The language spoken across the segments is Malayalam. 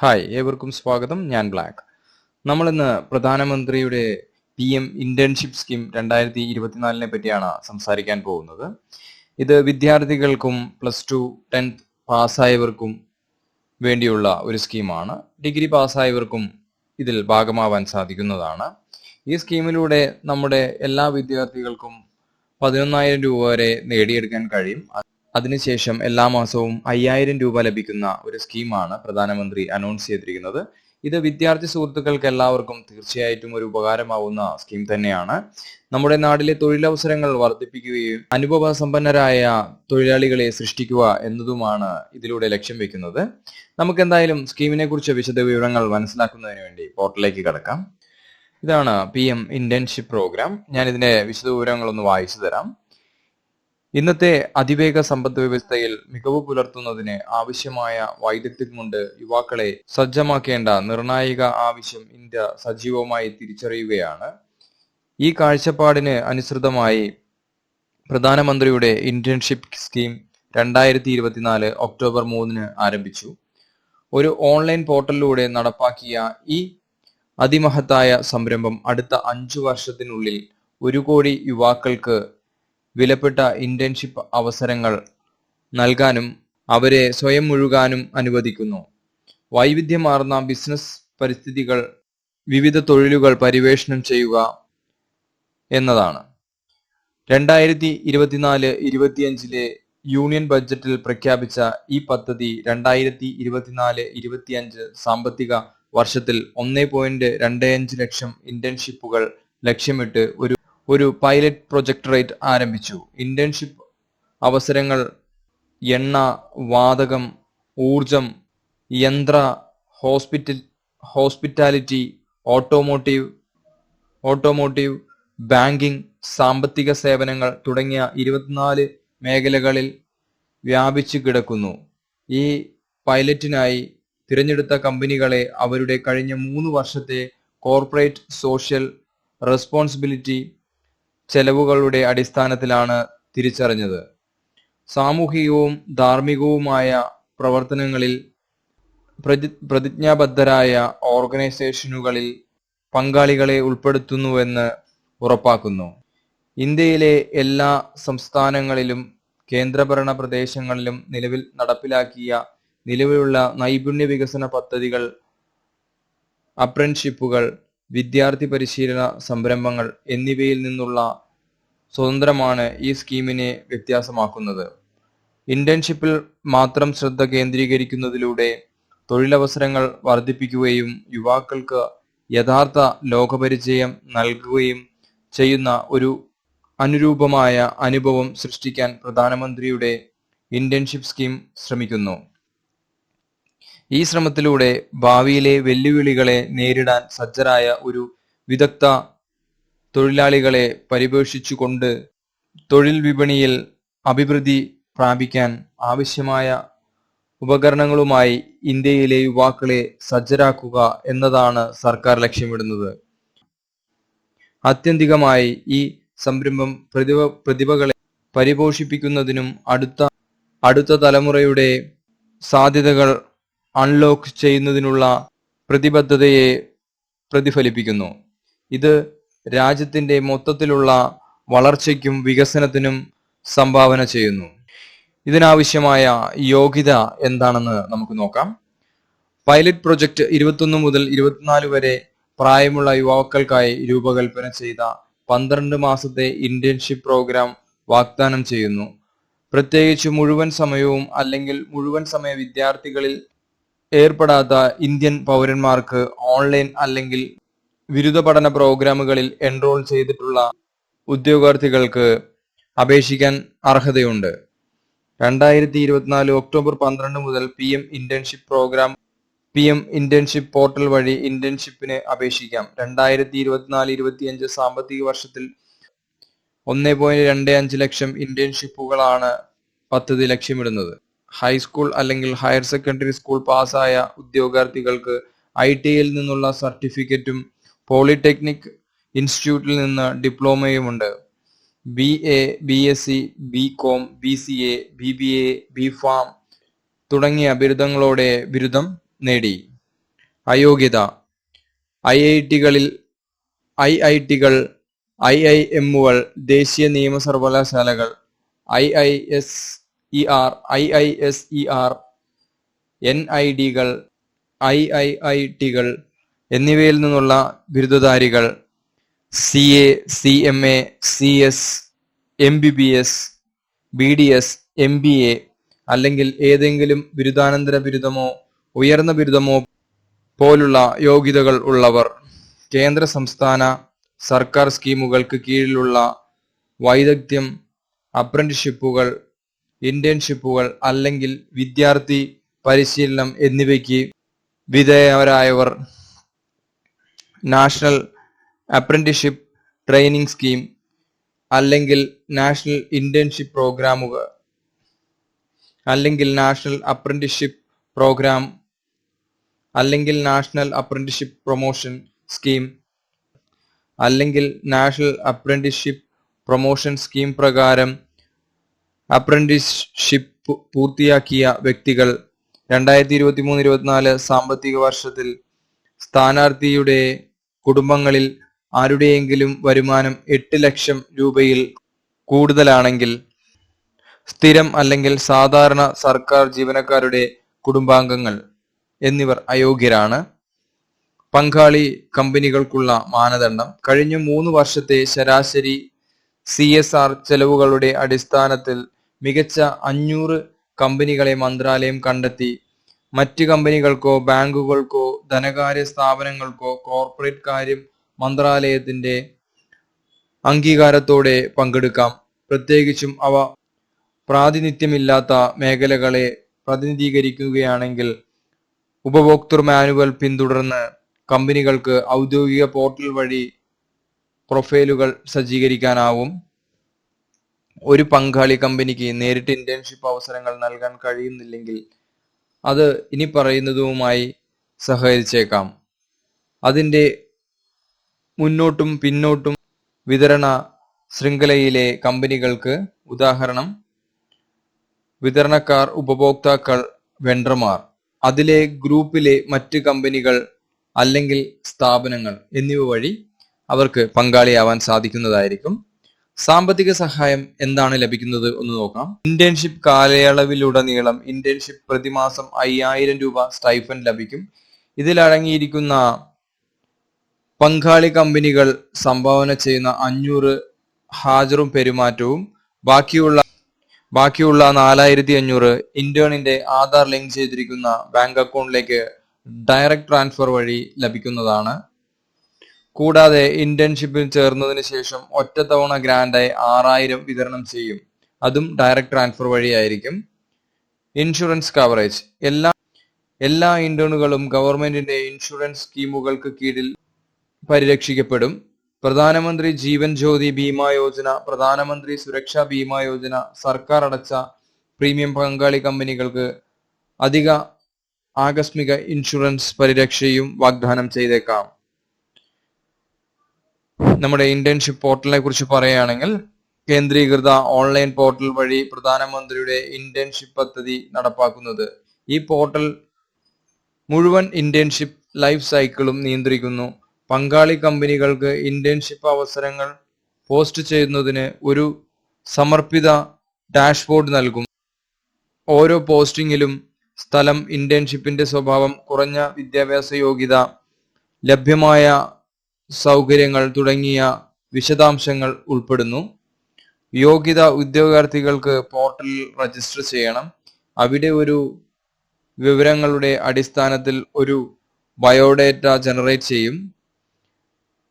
ഹായ് ഏവർക്കും സ്വാഗതം. ഞാൻ ബ്ലാക്ക്. നമ്മൾ ഇന്ന് പ്രധാനമന്ത്രിയുടെ പി എം ഇന്റേൺഷിപ്പ് സ്കീം രണ്ടായിരത്തി ഇരുപത്തിനാലിനെ പറ്റിയാണ് സംസാരിക്കാൻ പോകുന്നത്. ഇത് വിദ്യാർത്ഥികൾക്കും പ്ലസ് ടു ടെൻത്ത് പാസ്സായവർക്കും വേണ്ടിയുള്ള ഒരു സ്കീമാണ് ഡിഗ്രി പാസ്സായവർക്കും ഇതിൽ ഭാഗമാവാൻ സാധിക്കുന്നതാണ്. ഈ സ്കീമിലൂടെ നമ്മുടെ എല്ലാ വിദ്യാർത്ഥികൾക്കും പതിനൊന്നായിരം രൂപ വരെ നേടിയെടുക്കാൻ കഴിയും. അതിനുശേഷം എല്ലാ മാസവും അയ്യായിരം രൂപ ലഭിക്കുന്ന ഒരു സ്കീമാണ് പ്രധാനമന്ത്രി അനൗൺസ് ചെയ്തിരിക്കുന്നത്. ഇത് വിദ്യാർത്ഥി സുഹൃത്തുക്കൾക്ക് എല്ലാവർക്കും തീർച്ചയായിട്ടും ഒരു ഉപകാരമാവുന്ന സ്കീം തന്നെയാണ്. നമ്മുടെ നാട്ടിലെ തൊഴിലവസരങ്ങൾ വർദ്ധിപ്പിക്കുകയും അനുഭവ സമ്പന്നരായ തൊഴിലാളികളെ സൃഷ്ടിക്കുക എന്നതുമാണ് ഇതിലൂടെ ലക്ഷ്യം വെക്കുന്നത്. നമുക്ക് എന്തായാലും സ്കീമിനെ കുറിച്ച് വിശദ വിവരങ്ങൾ മനസ്സിലാക്കുന്നതിന് വേണ്ടി പോർട്ടലിലേക്ക് കടക്കാം. ഇതാണ് പി എം ഇന്റേൺഷിപ്പ് പ്രോഗ്രാം ഞാൻ ഇതിന്റെ വിശദ വിവരങ്ങളൊന്ന് വായിച്ചു തരാം. ഇന്നത്തെ അതിവേഗ സമ്പദ് വ്യവസ്ഥയിൽ മികവ് പുലർത്തുന്നതിന് ആവശ്യമായ വൈദഗ്ധ്യം കൊണ്ട് യുവാക്കളെ സജ്ജമാക്കേണ്ട നിർണായക ആവശ്യം ഇന്ത്യ സജീവമായി തിരിച്ചറിയുകയാണ്. ഈ കാഴ്ചപ്പാടിന് അനുസൃതമായി പ്രധാനമന്ത്രിയുടെ ഇന്റേൺഷിപ്പ് സ്കീം രണ്ടായിരത്തി ഇരുപത്തിനാല് ഒക്ടോബർ മൂന്നിന് ആരംഭിച്ചു. ഒരു ഓൺലൈൻ പോർട്ടലിലൂടെ നടപ്പാക്കിയ ഈ അതിമഹത്തായ സംരംഭം അടുത്ത അഞ്ചു വർഷത്തിനുള്ളിൽ ഒരു കോടി യുവാക്കൾക്ക് വിലപ്പെട്ട ഇന്റേൺഷിപ്പ് അവസരങ്ങൾ നൽകാനും അവരെ സ്വയം മുഴുകാനും അനുവദിക്കുന്നു. വൈവിധ്യമാർന്ന ബിസിനസ് പരിസ്ഥിതികൾ വിവിധ തൊഴിലുകൾ പര്യവേഷണം ചെയ്യുക എന്നതാണ്. രണ്ടായിരത്തി ഇരുപത്തിനാല് ഇരുപത്തിയഞ്ചിലെ യൂണിയൻ ബഡ്ജറ്റിൽ പ്രഖ്യാപിച്ച ഈ പദ്ധതി രണ്ടായിരത്തി ഇരുപത്തിനാല് ഇരുപത്തിയഞ്ച് സാമ്പത്തിക വർഷത്തിൽ ഒന്നേ പോയിന്റ് രണ്ട് അഞ്ച് ലക്ഷം ഇന്റേൺഷിപ്പുകൾ ലക്ഷ്യമിട്ട് ഒരു ഒരു പൈലറ്റ് പ്രൊജക്ടറേറ്റ് ആരംഭിച്ചു. ഇന്റേൺഷിപ്പ് അവസരങ്ങൾ എണ്ണ വാതകം ഊർജം യന്ത്ര hospital hospitality automotive automotive banking സാമ്പത്തിക സേവനങ്ങൾ തുടങ്ങിയ ഇരുപത്തിനാല് മേഖലകളിൽ വ്യാപിച്ചു കിടക്കുന്നു. ഈ പൈലറ്റിനായി തിരഞ്ഞെടുത്ത കമ്പനികളെ അവരുടെ കഴിഞ്ഞ മൂന്ന് വർഷത്തെ കോർപ്പറേറ്റ് സോഷ്യൽ റെസ്പോൺസിബിലിറ്റി ചെലവുകളുടെ അടിസ്ഥാനത്തിലാണ് തിരിച്ചറിഞ്ഞത്. സാമൂഹികവും ധാർമ്മികവുമായ പ്രവർത്തനങ്ങളിൽ പ്രതി പ്രതിജ്ഞാബദ്ധരായ ഓർഗനൈസേഷനുകളിൽ പങ്കാളികളെ ഉൾപ്പെടുത്തുന്നുവെന്ന് ഉറപ്പാക്കുന്നു. ഇന്ത്യയിലെ എല്ലാ സംസ്ഥാനങ്ങളിലും കേന്ദ്രഭരണ പ്രദേശങ്ങളിലും നിലവിൽ നടപ്പിലാക്കിയ നിലവിലുള്ള നൈപുണ്യ വികസന പദ്ധതികൾ അപ്രന്റ്ഷിപ്പുകൾ വിദ്യാർത്ഥി പരിശീലന സംരംഭങ്ങൾ എന്നിവയിൽ നിന്നുള്ള സ്വതന്ത്രമാണ് ഈ സ്കീമിനെ വ്യത്യാസമാക്കുന്നത്. ഇന്റേൺഷിപ്പിൽ മാത്രം ശ്രദ്ധ കേന്ദ്രീകരിക്കുന്നതിലൂടെ തൊഴിലവസരങ്ങൾ വർദ്ധിപ്പിക്കുകയും യുവാക്കൾക്ക് യഥാർത്ഥ ലോകപരിചയം നൽകുകയും ചെയ്യുന്ന ഒരു അനുരൂപമായ അനുഭവം സൃഷ്ടിക്കാൻ പ്രധാനമന്ത്രിയുടെ ഇന്റേൺഷിപ്പ് സ്കീം ശ്രമിക്കുന്നു. ഈ ശ്രമത്തിലൂടെ ഭാവിയിലെ വെല്ലുവിളികളെ നേരിടാൻ സജ്ജരായ ഒരു വിദഗ്ധ തൊഴിലാളികളെ പരിപോഷിച്ചുകൊണ്ട് തൊഴിൽ വിപണിയിൽ അഭിവൃദ്ധി പ്രാപിക്കാൻ ആവശ്യമായ ഉപകരണങ്ങളുമായി ഇന്ത്യയിലെ യുവാക്കളെ സജ്ജരാക്കുക എന്നതാണ് സർക്കാർ ലക്ഷ്യമിടുന്നത്. ആത്യന്തികമായി ഈ സംരംഭം പ്രതിഭ പ്രതിഭകളെ പരിപോഷിപ്പിക്കുന്നതിനും അടുത്ത അടുത്ത തലമുറയുടെ സാധ്യതകൾ അൺലോക്ക് ചെയ്യുന്നതിനുള്ള പ്രതിബദ്ധതയെ പ്രതിഫലിപ്പിക്കുന്നു. ഇത് രാജ്യത്തിന്റെ മൊത്തത്തിലുള്ള വളർച്ചയ്ക്കും വികസനത്തിനും സംഭാവന ചെയ്യുന്നു. ഇതിനാവശ്യമായ യോഗ്യത എന്താണെന്ന് നമുക്ക് നോക്കാം. പൈലറ്റ് പ്രൊജക്ട് ഇരുപത്തൊന്ന് മുതൽ ഇരുപത്തിനാല് വരെ പ്രായമുള്ള യുവാക്കൾക്കായി രൂപകൽപ്പന ചെയ്ത പന്ത്രണ്ട് മാസത്തെ ഇന്റേൺഷിപ്പ് പ്രോഗ്രാം വാഗ്ദാനം ചെയ്യുന്നു. പ്രത്യേകിച്ച് മുഴുവൻ സമയവും അല്ലെങ്കിൽ മുഴുവൻ സമയ വിദ്യാർത്ഥികളിൽ ഏർപ്പെടാത്ത ഇന്ത്യൻ പൗരന്മാർക്ക് ഓൺലൈൻ അല്ലെങ്കിൽ ബിരുദ പഠന പ്രോഗ്രാമുകളിൽ എൻറോൾ ചെയ്തിട്ടുള്ള ഉദ്യോഗാർത്ഥികൾക്ക് അപേക്ഷിക്കാൻ അർഹതയുണ്ട്. രണ്ടായിരത്തി ഇരുപത്തിനാല് ഒക്ടോബർ പന്ത്രണ്ട് മുതൽ P M internship programme P M internship portal വഴി ഇന്റേൺഷിപ്പിന് അപേക്ഷിക്കാം. രണ്ടായിരത്തി ഇരുപത്തിനാല് ഇരുപത്തിയഞ്ച് സാമ്പത്തിക വർഷത്തിൽ ഒന്ന് പോയിന്റ് രണ്ട് അഞ്ച് ലക്ഷം ഇന്റേൺഷിപ്പുകളാണ് പദ്ധതി ലക്ഷ്യമിടുന്നത്. ഹൈസ്കൂൾ അല്ലെങ്കിൽ ഹയർ സെക്കൻഡറി സ്കൂൾ പാസ്സായ ഉദ്യോഗാർത്ഥികൾക്ക് ഐ ടിയിൽ നിന്നുള്ള സർട്ടിഫിക്കറ്റും പോളിടെക്നിക് ഇൻസ്റ്റിറ്റ്യൂട്ടിൽ നിന്ന് ഡിപ്ലോമയുമുണ്ട് B A B S C B com B C A B B A B pharm തുടങ്ങിയ ബിരുദങ്ങളോടെ ബിരുദം നേടി. അയോഗ്യത ഐ ഐ ടികളിൽ ഐ ഐ ടികൾ ഐ ഐ എമ്മുകൾ ദേശീയ നിയമ സർവകലാശാലകൾ I I S E R I I S E R N I ഡികൾ I I I ടികൾ എന്നിവയിൽ നിന്നുള്ള ബിരുദധാരികൾ C A C M A C S M B B S B D S M B A അല്ലെങ്കിൽ ഏതെങ്കിലും ബിരുദാനന്തര ബിരുദമോ ഉയർന്ന ബിരുദമോ പോലുള്ള യോഗ്യതകൾ ഉള്ളവർ കേന്ദ്ര സംസ്ഥാന സർക്കാർ സ്കീമുകൾക്ക് കീഴിലുള്ള വൈദഗ്ധ്യം അപ്രന്റിഷിപ്പുകൾ ഇന്റേൺഷിപ്പുകൾ അല്ലെങ്കിൽ വിദ്യാർത്ഥി പരിശീലനം എന്നിവയ്ക്ക് വിധേയരായവർ. നാഷണൽ അപ്രന്റിഷിപ്പ് ട്രെയിനിങ് സ്കീം അല്ലെങ്കിൽ നാഷണൽ ഇന്റേൺഷിപ്പ് പ്രോഗ്രാമുകൾ അല്ലെങ്കിൽ നാഷണൽ അപ്രന്റിഷിപ്പ് പ്രോഗ്രാം അല്ലെങ്കിൽ നാഷണൽ അപ്രന്റിഷിപ്പ് പ്രൊമോഷൻ സ്കീം അല്ലെങ്കിൽ നാഷണൽ അപ്രന്റിഷിപ്പ് പ്രൊമോഷൻ സ്കീം പ്രകാരം അപ്രന്റിസ്ഷിപ്പ് പൂർത്തിയാക്കിയ വ്യക്തികൾ രണ്ടായിരത്തി ഇരുപത്തി മൂന്ന് ഇരുപത്തിനാല് സാമ്പത്തിക വർഷത്തിൽ സ്ഥാനാർത്ഥിയുടെ കുടുംബങ്ങളിൽ ആരുടെയെങ്കിലും വരുമാനം എട്ട് ലക്ഷം രൂപയിൽ കൂടുതലാണെങ്കിൽ സ്ഥിരം അല്ലെങ്കിൽ സാധാരണ സർക്കാർ ജീവനക്കാരുടെ കുടുംബാംഗങ്ങൾ എന്നിവർ അയോഗ്യരാണ്. പങ്കാളി കമ്പനികൾക്കുള്ള മാനദണ്ഡം. കഴിഞ്ഞ മൂന്ന് വർഷത്തെ ശരാശരി സി എസ് ആർ ചെലവുകളുടെ അടിസ്ഥാനത്തിൽ മികച്ച അഞ്ഞൂറ് കമ്പനികളെ മന്ത്രാലയം കണ്ടെത്തി. മറ്റ് കമ്പനികൾക്കോ ബാങ്കുകൾക്കോ ധനകാര്യ സ്ഥാപനങ്ങൾക്കോ കോർപ്പറേറ്റ് കാര്യം മന്ത്രാലയത്തിന്റെ അംഗീകാരത്തോടെ പങ്കെടുക്കാം. പ്രത്യേകിച്ചും അവ പ്രാതിനിധ്യമില്ലാത്ത മേഖലകളെ പ്രതിനിധീകരിക്കുകയാണെങ്കിൽ ഉപഭോക്തൃ മാനുവൽ പിന്തുടർന്ന് കമ്പനികൾക്ക് ഔദ്യോഗിക പോർട്ടൽ വഴി പ്രൊഫൈലുകൾ സജ്ജീകരിക്കാനാവും. ഒരു പങ്കാളി കമ്പനിക്ക് നേരിട്ട് ഇന്റേൺഷിപ്പ് അവസരങ്ങൾ നൽകാൻ കഴിയുന്നില്ലെങ്കിൽ അത് ഇനി പറയുന്നതുമായി സഹകരിച്ചേക്കാം. അതിന്റെ മുന്നോട്ടും പിന്നോട്ടും വിതരണ ശൃംഖലയിലെ കമ്പനികൾക്ക് ഉദാഹരണം വിതരണക്കാർ ഉപഭോക്താക്കൾ വെണ്ടർമാർ അതിലെ ഗ്രൂപ്പിലെ മറ്റ് കമ്പനികൾ അല്ലെങ്കിൽ സ്ഥാപനങ്ങൾ എന്നിവ വഴി അവർക്ക് പങ്കാളിയാവാൻ സാധിക്കുന്നതായിരിക്കും. സാമ്പത്തിക സഹായം എന്താണ് ലഭിക്കുന്നത് എന്ന് നോക്കാം. ഇന്റേൺഷിപ്പ് കാലയളവിലുടനീളം ഇന്റേൺഷിപ്പ് പ്രതിമാസം അയ്യായിരം രൂപ സ്റ്റൈഫൻ ലഭിക്കും. ഇതിൽ അടങ്ങിയിരിക്കുന്ന പങ്കാളി കമ്പനികൾ സംഭാവന ചെയ്യുന്ന അഞ്ഞൂറ് ഹാജറും പെരുമാറ്റവും ബാക്കിയുള്ള ബാക്കിയുള്ള നാലായിരത്തി അഞ്ഞൂറ് ഇന്റേണിന്റെ ആധാർ ലിങ്ക് ചെയ്തിരിക്കുന്ന ബാങ്ക് അക്കൗണ്ടിലേക്ക് ഡയറക്റ്റ് ട്രാൻസ്ഫർ വഴി ലഭിക്കുന്നതാണ്. കൂടാതെ ഇന്റേൺഷിപ്പിൽ ചേർന്നതിന് ശേഷം ഒറ്റത്തവണ ഗ്രാൻഡായി ആറായിരം വിതരണം ചെയ്യും. അതും ഡയറക്ട് ട്രാൻസ്ഫർ വഴിയായിരിക്കും. ഇൻഷുറൻസ് കവറേജ് എല്ലാ എല്ലാ ഇന്റേണുകളും ഗവൺമെന്റിന്റെ ഇൻഷുറൻസ് സ്കീമുകൾക്ക് കീഴിൽ പരിരക്ഷിക്കപ്പെടും. പ്രധാനമന്ത്രി ജീവൻ ജ്യോതി ബീമാ യോജന പ്രധാനമന്ത്രി സുരക്ഷാ ബീമാ യോജന സർക്കാർ അടച്ച പ്രീമിയം പങ്കാളി കമ്പനികൾക്ക് അധിക ആകസ്മിക ഇൻഷുറൻസ് പരിരക്ഷയും വാഗ്ദാനം ചെയ്തേക്കാം. നമ്മുടെ ഇന്റേൺഷിപ്പ് പോർട്ടലിനെ കുറിച്ച് പറയുകയാണെങ്കിൽ കേന്ദ്രീകൃത ഓൺലൈൻ പോർട്ടൽ വഴി പ്രധാനമന്ത്രിയുടെ ഇന്റേൺഷിപ്പ് പദ്ധതി നടപ്പാക്കുന്നത്. ഈ പോർട്ടൽ മുഴുവൻ ഇന്റേൺഷിപ്പ് ലൈഫ് സൈക്കിളും നിയന്ത്രിക്കുന്നു. പങ്കാളി കമ്പനികൾക്ക് ഇന്റേൺഷിപ്പ് അവസരങ്ങൾ പോസ്റ്റ് ചെയ്യുന്നതിന് ഒരു സമർപ്പിത ഡാഷ്ബോർഡ് നൽകും ഓരോ പോസ്റ്റിംഗിലും സ്ഥലം ഇന്റേൺഷിപ്പിന്റെ സ്വഭാവം കുറഞ്ഞ വിദ്യാഭ്യാസ യോഗ്യത ലഭ്യമായ സൗകര്യങ്ങൾ തുടങ്ങിയ വിശദാംശങ്ങൾ ഉൾപ്പെടുന്നു. യോഗ്യത ഉദ്യോഗാർത്ഥികൾക്ക് പോർട്ടലിൽ രജിസ്റ്റർ ചെയ്യണം. അവിടെ ഒരു വിവരങ്ങളുടെ അടിസ്ഥാനത്തിൽ ഒരു ബയോഡേറ്റ ജനറേറ്റ് ചെയ്യും.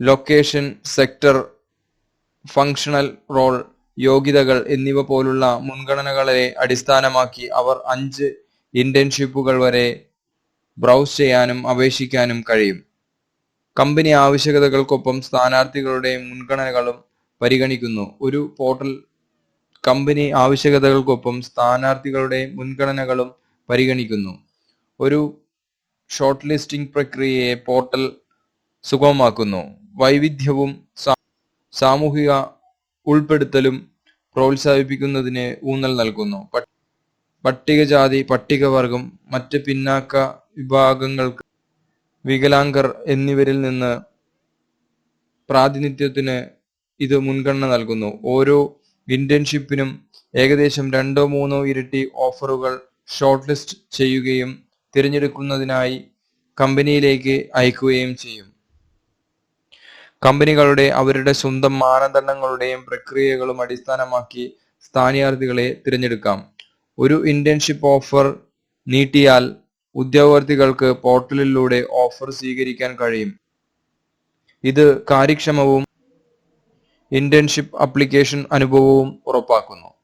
ലൊക്കേഷൻ സെക്ടർ ഫങ്ഷണൽ റോൾ യോഗ്യതകൾ എന്നിവ പോലുള്ള മുൻഗണനകളെ അടിസ്ഥാനമാക്കി അവർ അഞ്ച് ഇന്റേൺഷിപ്പുകൾ വരെ ബ്രൗസ് ചെയ്യാനും അപേക്ഷിക്കാനും കഴിയും. കമ്പനി ആവശ്യകതകൾക്കൊപ്പം സ്ഥാനാർത്ഥികളുടെയും മുൻഗണനകളും പരിഗണിക്കുന്നു. ഒരു പോർട്ടൽ കമ്പനി ആവശ്യകതകൾക്കൊപ്പം സ്ഥാനാർത്ഥികളുടെ മുൻഗണനകളും പരിഗണിക്കുന്നു. ഒരു ഷോർട്ട് ലിസ്റ്റിംഗ് പ്രക്രിയയെ പോർട്ടൽ സുഗമമാക്കുന്നു. വൈവിധ്യവും സാമൂഹിക ഉൾപ്പെടുത്തലും പ്രോത്സാഹിപ്പിക്കുന്നതിന് ഊന്നൽ നൽകുന്നു. പട്ടികജാതി പട്ടികവർഗം മറ്റ് പിന്നാക്ക വിഭാഗങ്ങൾക്ക് വികലാംഗർ എന്നിവരിൽ നിന്ന് പ്രാതിനിധ്യത്തിന് ഇത് മുൻഗണന നൽകുന്നു. ഓരോ ഇന്റേൺഷിപ്പിനും ഏകദേശം രണ്ടോ മൂന്നോ ഇരട്ടി ഓഫറുകൾ ഷോർട്ട് ലിസ്റ്റ് ചെയ്യുകയും തിരഞ്ഞെടുക്കുന്നതിനായി കമ്പനിയിലേക്ക് അയക്കുകയും ചെയ്യും. കമ്പനികളുടെ അവരുടെ സ്വന്തം മാനദണ്ഡങ്ങളുടെയും പ്രക്രിയകളും അടിസ്ഥാനമാക്കി സ്ഥാനാർത്ഥികളെ തിരഞ്ഞെടുക്കാം. ഒരു ഇന്റേൺഷിപ്പ് ഓഫർ നീട്ടിയാൽ ഉദ്യോഗാർത്ഥികൾക്ക് പോർട്ടലിലൂടെ ഓഫർ സ്വീകരിക്കാൻ കഴിയും. ഇത് കാര്യക്ഷമവും ഇന്റേൺഷിപ്പ് അപ്ലിക്കേഷൻ അനുഭവവും ഉറപ്പാക്കുന്നു.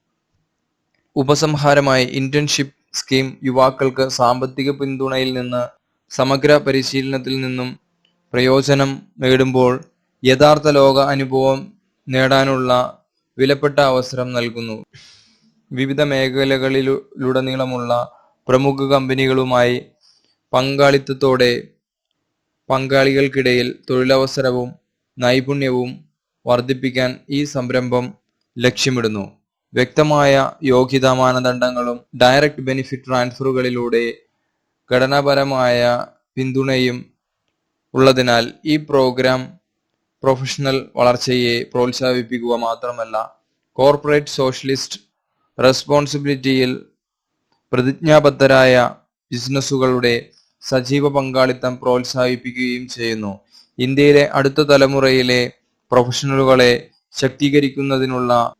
ഉപസംഹാരമായി ഇന്റേൺഷിപ്പ് സ്കീം യുവാക്കൾക്ക് സാമ്പത്തിക പിന്തുണയിൽ നിന്ന് സമഗ്ര പരിശീലനത്തിൽ നിന്നും പ്രയോജനം നേടുമ്പോൾ യഥാർത്ഥ ലോക അനുഭവം നേടാനുള്ള വിലപ്പെട്ട അവസരം നൽകുന്നു. വിവിധ മേഖലകളിലുടനീളമുള്ള പ്രമുഖ കമ്പനികളുമായി പങ്കാളിത്തത്തോടെ പങ്കാളികൾക്കിടയിൽ തൊഴിലവസരവും നൈപുണ്യവും വർദ്ധിപ്പിക്കാൻ ഈ സംരംഭം ലക്ഷ്യമിടുന്നു. വ്യക്തമായ യോഗ്യതാ മാനദണ്ഡങ്ങളും ഡയറക്റ്റ് ബെനിഫിറ്റ് ട്രാൻസ്ഫറുകളിലൂടെ ഘടനാപരമായ പിന്തുണയും ഉള്ളതിനാൽ ഈ പ്രോഗ്രാം പ്രൊഫഷണൽ വളർച്ചയെ പ്രോത്സാഹിപ്പിക്കുക മാത്രമല്ല കോർപ്പറേറ്റ് സോഷ്യലിസ്റ്റ് റെസ്പോൺസിബിലിറ്റിയിൽ പ്രതിജ്ഞാബദ്ധരായ ബിസിനസ്സുകളുടെ സജീവ പങ്കാളിത്തം പ്രോത്സാഹിപ്പിക്കുകയും ചെയ്യുന്നു. ഇന്ത്യയിലെ അടുത്ത തലമുറയിലെ പ്രൊഫഷണലുകളെ ശക്തീകരിക്കുന്നതിനുള്ള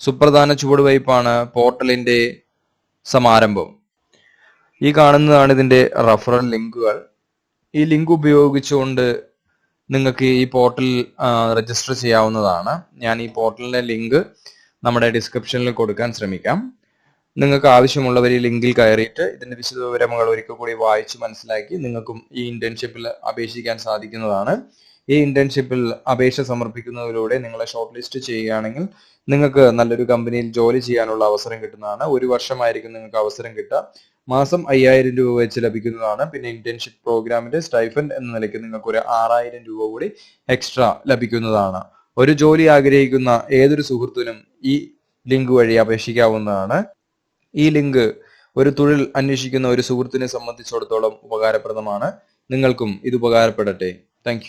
സുപ്രധാന ചുവടുവയ്പ്പാണ് പോർട്ടലിന്റെ സമാരംഭം. ഈ കാണുന്നതാണ് ഇതിന്റെ റഫറൽ ലിങ്കുകൾ. ഈ ലിങ്ക് ഉപയോഗിച്ചുകൊണ്ട് നിങ്ങൾക്ക് ഈ പോർട്ടൽ രജിസ്റ്റർ ചെയ്യാവുന്നതാണ്. ഞാൻ ഈ പോർട്ടലിന്റെ ലിങ്ക് നമ്മുടെ ഡിസ്ക്രിപ്ഷനിൽ കൊടുക്കാൻ ശ്രമിക്കാം. നിങ്ങൾക്ക് ആവശ്യമുള്ളവർ ഈ ലിങ്കിൽ കയറിയിട്ട് ഇതിന്റെ വിശദവിവരങ്ങൾ ഒരിക്കൽ കൂടി വായിച്ച് മനസ്സിലാക്കി നിങ്ങൾക്കും ഈ ഇന്റേൺഷിപ്പിൽ അപേക്ഷിക്കാൻ സാധിക്കുന്നതാണ്. ഈ ഇന്റേൺഷിപ്പിൽ അപേക്ഷ സമർപ്പിക്കുന്നതിലൂടെ നിങ്ങളെ ഷോർട്ട് ലിസ്റ്റ് ചെയ്യുകയാണെങ്കിൽ നിങ്ങൾക്ക് നല്ലൊരു കമ്പനിയിൽ ജോലി ചെയ്യാനുള്ള അവസരം കിട്ടുന്നതാണ്. ഒരു വർഷമായിരിക്കും നിങ്ങൾക്ക് അവസരം കിട്ടുക. മാസം അയ്യായിരം രൂപ വെച്ച് ലഭിക്കുന്നതാണ്. പിന്നെ ഇന്റേൺഷിപ്പ് പ്രോഗ്രാമിന്റെ സ്റ്റൈഫൻഡ് എന്ന നിലയ്ക്ക് നിങ്ങൾക്ക് ഒരു ആറായിരം രൂപ കൂടി എക്സ്ട്രാ ലഭിക്കുന്നതാണ്. ഒരു ജോലി ആഗ്രഹിക്കുന്ന ഏതൊരു സുഹൃത്തിനും ഈ ലിങ്ക് വഴി അപേക്ഷിക്കാവുന്നതാണ്. ഈ ലിങ്ക് ഒരു തൊഴിൽ അന്വേഷിക്കുന്ന ഒരു സുഹൃത്തിനെ സംബന്ധിച്ചിടത്തോളം ഉപകാരപ്രദമാണ്. നിങ്ങൾക്കും ഇത് ഉപകാരപ്പെടട്ടെ. താങ്ക്